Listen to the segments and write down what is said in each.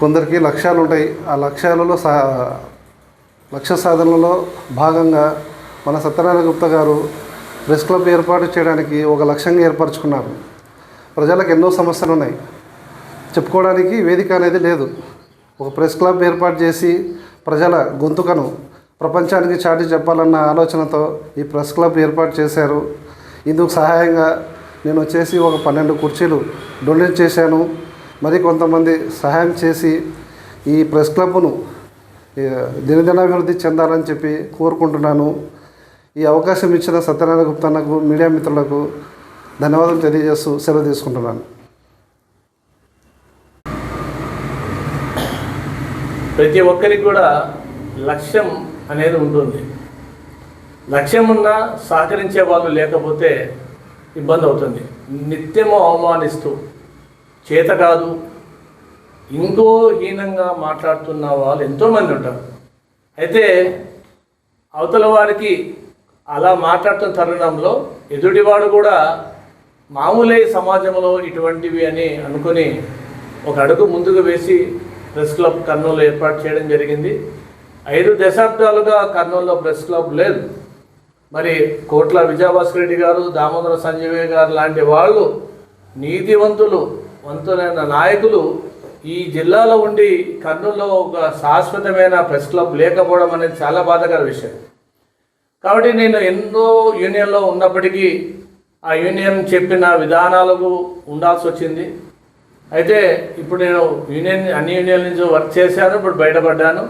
కొందరికి లక్ష్యాలు ఉంటాయి. ఆ లక్ష్యాలలో సా లక్ష్య సాధనలో భాగంగా మన సత్యనారాయణ గుప్తా గారు ప్రెస్ క్లబ్ ఏర్పాటు చేయడానికి ఒక లక్ష్యంగా ఏర్పరచుకున్నారు. ప్రజలకు ఎన్నో సమస్యలు ఉన్నాయి. చెప్పుకోవడానికి వేదిక అనేది లేదు. ఒక ప్రెస్ క్లబ్ ఏర్పాటు చేసి ప్రజల గొంతుకను ప్రపంచానికి చాటి చెప్పాలన్న ఆలోచనతో ఈ ప్రెస్ క్లబ్ ఏర్పాటు చేశారు. ఇందుకు సహాయంగా నేను వచ్చేసి ఒక పన్నెండు కుర్చీలు డొనేట్ చేశాను. మరి కొంతమంది సహాయం చేసి ఈ ప్రెస్ క్లబ్ను దినదినాభివృద్ధి చెందాలని చెప్పి కోరుకుంటున్నాను. ఈ అవకాశం ఇచ్చిన సత్యనారాయణ గుప్తన్నకు మీడియా మిత్రులకు ధన్యవాదాలు తెలియజేస్తూ సెలవు తీసుకుంటున్నాను. ప్రతి ఒక్కరికి కూడా లక్ష్యం అనేది ఉంటుంది. లక్ష్యం ఉన్నా సహకరించే వాళ్ళు లేకపోతే ఇబ్బంది అవుతుంది. నిత్యము అవమానిస్తూ చేత కాదు. ఇంకో హీనంగా మాట్లాడుతున్న వాళ్ళు ఎంతోమంది ఉంటారు. అయితే అవతల వారికి అలా మాట్లాడుతున్న తరుణంలో ఎదుటివాడు కూడా మామూలే సమాజంలో ఇటువంటివి అని అనుకొని ఒక అడుగు ముందుకు వేసి ప్రెస్ క్లబ్ కర్నూలు ఏర్పాటు చేయడం జరిగింది. ఐదు దశాబ్దాలుగా కర్నూలులో ప్రెస్ క్లబ్ లేదు. మరి కోట్ల విజయభాస్కర్ రెడ్డి గారు దామోదర సంజయ్ గారు లాంటి వాళ్ళు నీతివంతులు వంతులైన నాయకులు ఈ జిల్లాలో ఉండి కర్నూలులో ఒక శాశ్వతమైన ప్రెస్ క్లబ్ లేకపోవడం అనేది చాలా బాధకర విషయం. కాబట్టి నేను ఎన్నో యూనియన్లో ఉన్నప్పటికీ ఆ యూనియన్ చెప్పిన విధానాలకు ఉండాల్సి వచ్చింది. అయితే ఇప్పుడు నేను యూనియన్ అన్ని యూనియన్ నుంచి వర్క్ చేశాను ఇప్పుడు బయటపడ్డాను.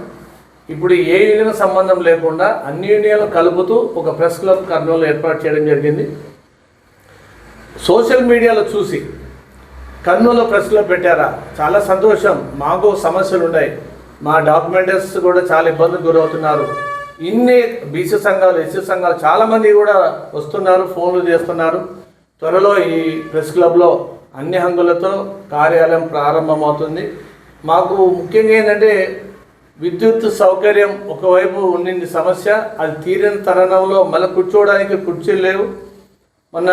ఇప్పుడు ఏ యూనియన్ సంబంధం లేకుండా అన్ని యూనియన్లు కలుపుతూ ఒక ప్రెస్ క్లబ్ కర్నూలు ఏర్పాటు చేయడం జరిగింది. సోషల్ మీడియాలో చూసి కర్నూలు ప్రెస్ క్లబ్ పెట్టారా? చాలా సంతోషం. మాకు సమస్యలు ఉన్నాయి మా డాక్యుమెంటర్స్ కూడా చాలా ఇబ్బందులు గురవుతున్నారు. ఇన్ని బీసీ సంఘాలు ఎస్సీ సంఘాలు చాలామంది కూడా వస్తున్నారు ఫోన్లు చేస్తున్నారు. త్వరలో ఈ ప్రెస్ క్లబ్లో అన్ని హంగులతో కార్యాలయం ప్రారంభమవుతుంది. మాకు ముఖ్యంగా ఏంటంటే విద్యుత్ సౌకర్యం ఒకవైపు ఉండింది సమస్య. అది తీరిన తరుణంలో మళ్ళీ కూర్చోవడానికి కుర్చీలు లేవు. మొన్న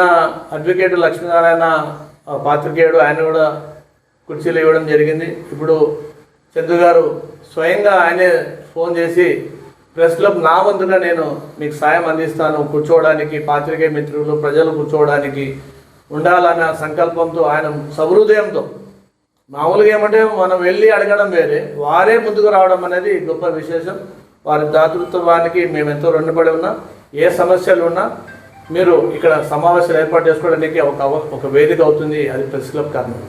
అడ్వకేట్ లక్ష్మీనారాయణ పాత్రికేయుడు ఆయన కూడా కుర్చీలు ఇవ్వడం జరిగింది. ఇప్పుడు చందు గారు స్వయంగా ఆయనే ఫోన్ చేసి ప్రెస్ క్లబ్ నా వంతుగా నేను మీకు సాయం అందిస్తాను. కూర్చోవడానికి పాత్రికేయ మిత్రులు ప్రజలు కూర్చోవడానికి ఉండాలన్న సంకల్పంతో ఆయన సహృదయంతో మామూలుగా ఏమంటే మనం వెళ్ళి అడగడం వేరే వారే ముందుకు రావడం అనేది గొప్ప విశేషం. వారి దాతృత్వానికి మేము ఎంతో రుణపడి ఉన్నా. ఏ సమస్యలు ఉన్నా మీరు ఇక్కడ సమావేశాలు ఏర్పాటు చేసుకోవడానికి ఒక ఒక వేదిక అవుతుంది. అది ప్రెస్ క్లబ్ కారణం